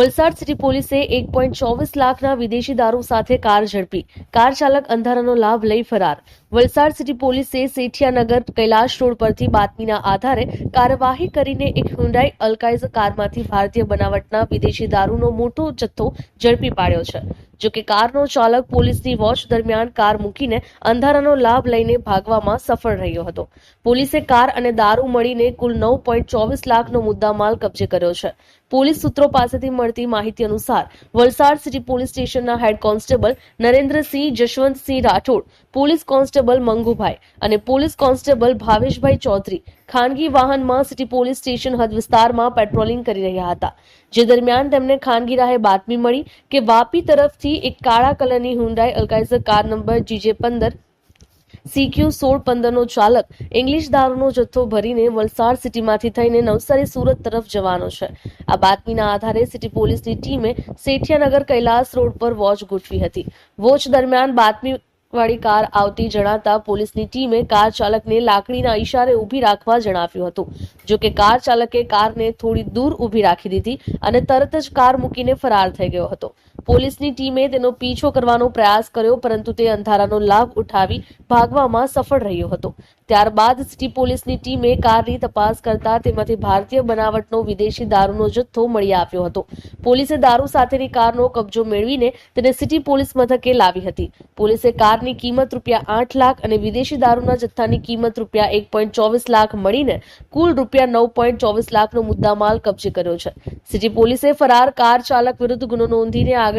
Valsad city પોલીસે એક point ચોવીસ લાખના વિદેશી દારૂ સાથે કાર ઝડપી. કાર ચાલક અંધારાનો લાભ લઈ ફરાર. વલસાડ સિટી પોલીસે સેઠિયાનગર કૈલાશ રોડ પરથી બાતમીના આધારે કાર્યવાહી કરીને એક હુન્ડાઈ અલ્કાઇઝ કારમાંથી ભારતીય બનાવટના વિદેશી દારૂનો મોટો જથ્થો ઝડપી પાડ્યો છે. જો કે કારનો ચાલક પોલીસની વોચ દરમિયાન કાર મૂકીને અંધારાનો લાભ લઈને ભાગવામાં સફળ રહ્યો હતો. પોલીસે કાર અને દારૂ મળીને કુલ નવ પોઈન્ટ ચોવીસ લાખનો મુદ્દામાલ કબજે કર્યો છે. પોલીસ સૂત્રો પાસેથી મળતી માહિતી અનુસાર વલસાડ સિટી પોલીસ સ્ટેશનના head constable Narendrasinh Jashwantsinh Rathod police constable Mangubhai અને પોલીસ કોન્સ્ટેબલ ભાવેશભાઈ ચૌધરી ખાનગી વાહનમાં સિટી પોલીસ સ્ટેશન હદ વિસ્તારમાં પેટ્રોલિંગ કરી રહ્યા હતા. જે દરમિયાન તેમને ખાનગી રાહે બાતમી મળી કે વાપી તરફથી એક કાળા કલરની Hyundai Alcazar car number G J પંદર, સીક્યુ સોળ પંદરનો ચાલક ઇંગ્લિશ દારૂનો જથ્થો ભરીને વલસાડ સિટીમાંથી થઈને નવસારી સુરત તરફ જવાનો છે. આ બાતમીના આધારે સિટી પોલીસની ટીમે સેઠિયાનગર કૈલાસ રોડ પર વોચ ગોઠવી હતી. વોચ દરમિયાન બાતમી વાળી કાર આવતી જણાતા પોલીસની ટીમે કાર ચાલકને લાકડીના ઈશારે ઊભી રાખવા જણાવ્યું હતું. જો કે કાર ચાલકે કારને થોડી દૂર ઊભી રાખી દીધી અને તરત જ કાર મૂકીને ફરાર થઈ ગયો હતો. પોલીસની ટીમે તેનો પીછો કરવાનો પ્રયાસ કર્યો, પરંતુ તે અંધારાનો લાભ ઉઠાવી ભાગવામાં સફળ રહ્યો હતો. ત્યારબાદ સિટી પોલીસની ટીમે કારની તપાસ કરતા તેમાંથી ભારતીય બનાવટનો વિદેશી દારૂનો જથ્થો મળી આવ્યો હતો. પોલીસે દારૂ સાથેની કારનો કબજો મેળવીને તેને સિટી પોલીસ મથકે લાવી હતી. પોલીસે કારની કિંમત રૂપિયા આઠ લાખ અને વિદેશી દારૂના જથ્થાની કિંમત રૂપિયા એક પોઈન્ટ ચોવીસ લાખ મળીને કુલ રૂપિયા નવ પોઈન્ટ ચોવીસ લાખનો મુદ્દામાલ કબજે કર્યો છે. સિટી પોલીસે ફરાર કાર ચાલક વિરુદ્ધ ગુનો નોંધીને